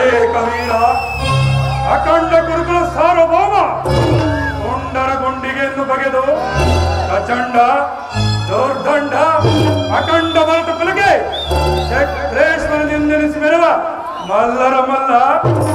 ಜಗದೇಕ ವೀರ ಅಖಂಡ ಗುರುಗಳ ಸಾರ್ವಭೌಮ. ಕೊಂಡರ ಗುಂಡಿಗೆಯನ್ನು ಬಗೆದು, ಪ್ರಚಂಡ, ದೌರ್ದಂಡ, ಅಖಂಡ ಬಲದ ಕುಲಗೆ ಚಕ್ರೇಶ್ವರನೆಂದೆನಿಸಿ ಮೆರವ ಮಲ್ಲರ ಮಲ್ಲ,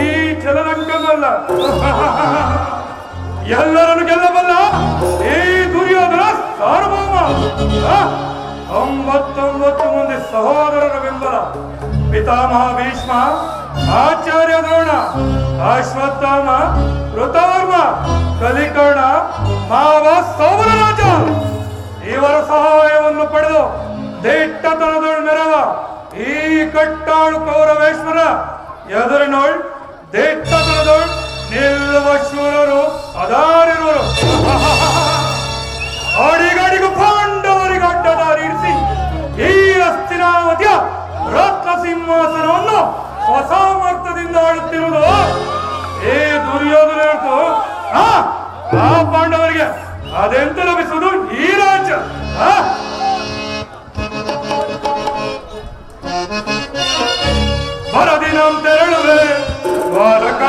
ಈ ಚಲನಂಕ ಮಲ್ಲ. ಎಲ್ಲರನ್ನು ಗೆಲ್ಲಬಲ್ಲ ಈ ದುರ್ಯೋಧನ ಸಾರ್ವಭೌಮ. ಒಂಬತ್ತೊಂಬತ್ತು ಮಂದಿ ಸಹೋದರರ ಬೆಂಬಲ. ಪಿತಾಮಹ ಭೀಷ್ಮ ಆಚಾರ್ಯ ದ್ರೋಣ ಅಶ್ವತ್ಥಾಮ ಋತವರ್ಮ ಕಲಿಕರ್ಣ, ಮಾವ ಸೌರರಾಜ ಇವರ ಸಹಾಯವನ್ನು ಪಡೆದು ದಿಟ್ಟತನದ ನೆರವ ಈ ಕಟ್ಟಾಳು ಕೌರವೇಶ್ವರ. ಎದುರಿನೋಳ್ ದಿಟ್ಟತನದೊಳ್ ನಿಲ್ಲುವ ಶೂರರು ಅದಾರಿರುವರು. ಅಡಿಗಡಿಗೂ ಪಾಂಡವರಿಗೆ ಅಡ್ಡದಾರಿ ಇರಿಸಿ ಈ ಅಸ್ಥಿನಾವತಿಯ ರತ್ನ ಅದೆಂತ ಲಭಿಸುವುದು ಈ ರಾಜ್ಯ? ಬರದಿನ ತೆರಳುವೆ ದ್ವಾರಕ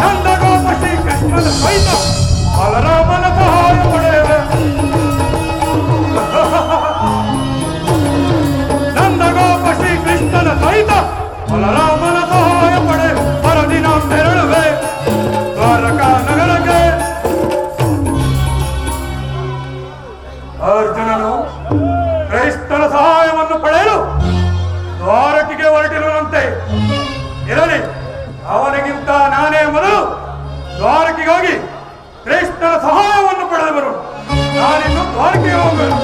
నందగోపటి కష్టల పైన ಅದಕ್ಕಿಂತ ನಾನೇ ಮೊದಲು ದ್ವಾರಕೆಗಾಗಿ ಕ್ರೈಸ್ತರ ಸಹಾಯವನ್ನು ಪಡೆದು ಬರೋಣ ನಾನಿನ್ನು ದ್ವಾರಕೆಗೆ ಹೋಗಬೇಕು.